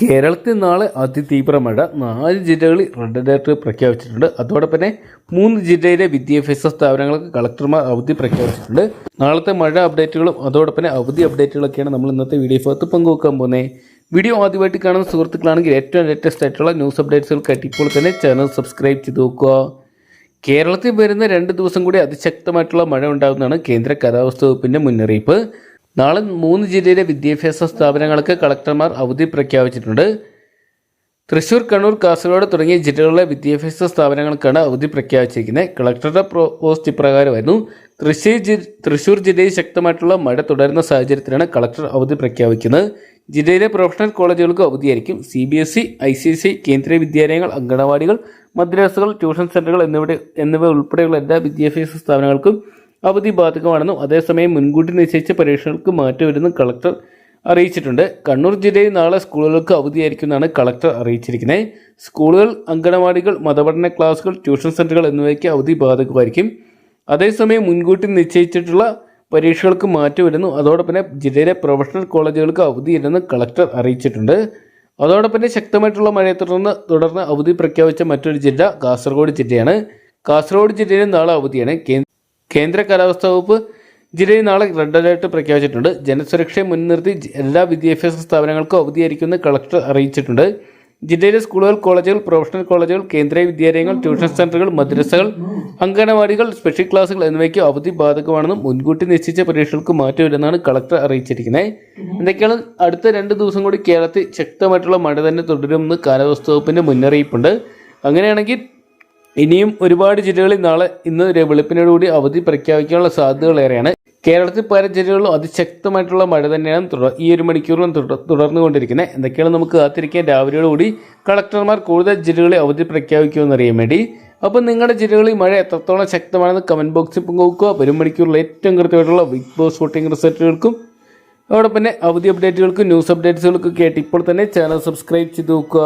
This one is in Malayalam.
കേരളത്തിൽ നാളെ അതിതീവ്ര മഴ. നാല് ജില്ലകളിൽ റെഡ് അലർട്ട് പ്രഖ്യാപിച്ചിട്ടുണ്ട്. അതോടൊപ്പം തന്നെ മൂന്ന് ജില്ലയിലെ വിദ്യാഭ്യാസ സ്ഥാപനങ്ങൾക്ക് കളക്ടർമാർ അവധി പ്രഖ്യാപിച്ചിട്ടുണ്ട്. നാളത്തെ മഴ അപ്ഡേറ്റുകളും അതോടൊപ്പം തന്നെ അവധി അപ്ഡേറ്റുകളൊക്കെയാണ് നമ്മൾ ഇന്നത്തെ വീഡിയോ ഭാഗത്ത് പങ്കുവെക്കാൻ പോകുന്നത്. വീഡിയോ ആദ്യമായിട്ട് കാണുന്ന സുഹൃത്തുക്കളാണെങ്കിൽ ഏറ്റവും ലേറ്റസ്റ്റ് ആയിട്ടുള്ള ന്യൂസ് അപ്ഡേറ്റ്സുകൾക്കായിട്ട് ഇപ്പോൾ തന്നെ ചാനൽ സബ്സ്ക്രൈബ് ചെയ്ത് നോക്കുക. കേരളത്തിൽ വരുന്ന രണ്ട് ദിവസം കൂടി അതിശക്തമായിട്ടുള്ള മഴ ഉണ്ടാകുന്നതാണ് കേന്ദ്ര കാലാവസ്ഥ വകുപ്പിന്റെ മുന്നറിയിപ്പ്. നാളെ മൂന്ന് ജില്ലയിലെ വിദ്യാഭ്യാസ സ്ഥാപനങ്ങൾക്ക് കളക്ടർമാർ അവധി പ്രഖ്യാപിച്ചിട്ടുണ്ട്. തൃശൂർ കണ്ണൂർ കാസർഗോഡ് തുടങ്ങിയ ജില്ലകളിലെ വിദ്യാഭ്യാസ സ്ഥാപനങ്ങൾക്കാണ് അവധി പ്രഖ്യാപിച്ചിരിക്കുന്നത്. കളക്ടറുടെ പോസ്റ്റ് ഇപ്രകാരമായിരുന്നു. തൃശ്ശൂർ ജി തൃശൂർ ജില്ലയിൽ ശക്തമായിട്ടുള്ള മഴ തുടരുന്ന സാഹചര്യത്തിലാണ് കളക്ടർ അവധി പ്രഖ്യാപിക്കുന്നത്. ജില്ലയിലെ പ്രൊഫഷണൽ കോളേജുകൾക്ക് അവധിയായിരിക്കും. C B S E I C S E കേന്ദ്രീയ വിദ്യാലയങ്ങൾ അങ്കണവാടികൾ മദ്രസകൾ ട്യൂഷൻ സെന്ററുകൾ എന്നിവയുടെ എന്നിവ ഉൾപ്പെടെയുള്ള എല്ലാ വിദ്യാഭ്യാസ സ്ഥാപനങ്ങൾക്കും അവധി ബാധകമാണെന്നും അതേസമയം മുൻകൂട്ടി നിശ്ചയിച്ച പരീക്ഷകൾക്ക് മാറ്റമില്ലെന്നും കളക്ടർ അറിയിച്ചിട്ടുണ്ട്. കണ്ണൂർ ജില്ലയിൽ നാളെ സ്കൂളുകൾക്ക് അവധിയായിരിക്കുമെന്നാണ് കളക്ടർ അറിയിച്ചിരിക്കുന്നത്. സ്കൂളുകൾ അങ്കണവാടികൾ മതപഠന ക്ലാസുകൾ ട്യൂഷൻ സെന്ററുകൾ എന്നിവയ്ക്ക് അവധി ബാധകമായിരിക്കും അതേസമയം മുൻകൂട്ടി നിശ്ചയിച്ചിട്ടുള്ള പരീക്ഷകൾക്ക് മാറ്റം വരുന്നു അതോടൊപ്പം തന്നെ ജില്ലയിലെ പ്രൊഫഷണൽ കോളേജുകൾക്ക് അവധിയില്ലെന്ന് കളക്ടർ അറിയിച്ചിട്ടുണ്ട്. അതോടൊപ്പം ശക്തമായിട്ടുള്ള മഴയെ തുടർന്ന് തുടർന്ന് അവധി പ്രഖ്യാപിച്ച മറ്റൊരു ജില്ല കാസർഗോഡ് ജില്ലയാണ്. കാസർഗോഡ് ജില്ലയിൽ നാളെ അവധിയാണ്. കേ- കേന്ദ്ര കാലാവസ്ഥാ വകുപ്പ് ജില്ലയിൽ നാളെ റെഡ് അലേർട്ട് പ്രഖ്യാപിച്ചിട്ടുണ്ട്. ജനസുരക്ഷയെ മുൻനിർത്തി എല്ലാ വിദ്യാഭ്യാസ സ്ഥാപനങ്ങൾക്കും അവധിയായിരിക്കുമെന്ന് കളക്ടർ അറിയിച്ചിട്ടുണ്ട്. ജില്ലയിലെ സ്കൂളുകൾ കോളേജുകൾ പ്രൊഫഷണൽ കോളേജുകൾ കേന്ദ്രീയ വിദ്യാലയങ്ങൾ ട്യൂഷൻ സെന്ററുകൾ മദ്രസകൾ അംഗനവാടികൾ സ്പെഷ്യൽ ക്ലാസുകൾ എന്നിവയ്ക്ക് അവധി ബാധകമാണെന്നും മുൻകൂട്ടി നിശ്ചയിച്ച പരീക്ഷകൾക്ക് മാറ്റമില്ലെന്നാണ് കളക്ടർ അറിയിച്ചിരിക്കുന്നത്. എന്തൊക്കെയാണ് അടുത്ത രണ്ട് ദിവസം കൂടി കേരളത്തിൽ ശക്തമായിട്ടുള്ള മഴ തന്നെ തുടരുമെന്ന് കാലാവസ്ഥാ വകുപ്പിന്റെ മുന്നറിയിപ്പുണ്ട്. അങ്ങനെയാണെങ്കിൽ ഇനിയും ഒരുപാട് ജില്ലകളിൽ നാളെ ഇന്ന് വെളുപ്പിനോടുകൂടി അവധി പ്രഖ്യാപിക്കാനുള്ള സാധ്യതകൾ ഏറെയാണ് കേരളത്തിൽ പല ജില്ലകളിലും അതിശക്തമായിട്ടുള്ള മഴ തന്നെയാണ് തുടർ ഈ ഒരു മണിക്കൂറിലും തുടർ- തുടർന്നുകൊണ്ടിരിക്കുന്നത് എന്തൊക്കെയാണ് നമുക്ക് കാത്തിരിക്കാൻ രാവിലെയോടുകൂടി കളക്ടർമാർ കൂടുതൽ ജില്ലകളിൽ അവധി പ്രഖ്യാപിക്കുമെന്ന് അറിയാൻ വേണ്ടി. അപ്പോൾ നിങ്ങളുടെ ജില്ലകളിൽ മഴ എത്രത്തോളം ശക്തമാണെന്ന് കമന്റ് ബോക്സിൽ പങ്കുവെക്കുക. വരും മണിക്കൂറിൽ ഏറ്റവും കൃത്യമായിട്ടുള്ള ബിഗ് ബോസ് വോട്ടിംഗ് റിസൾട്ടുകൾക്കും അതോടൊപ്പം തന്നെ അവധി അപ്ഡേറ്റുകൾക്കും ന്യൂസ് അപ്ഡേറ്റ്സുകൾക്കും കേട്ട് ഇപ്പോൾ തന്നെ ചാനൽ സബ്സ്ക്രൈബ് ചെയ്ത് നോക്കുക.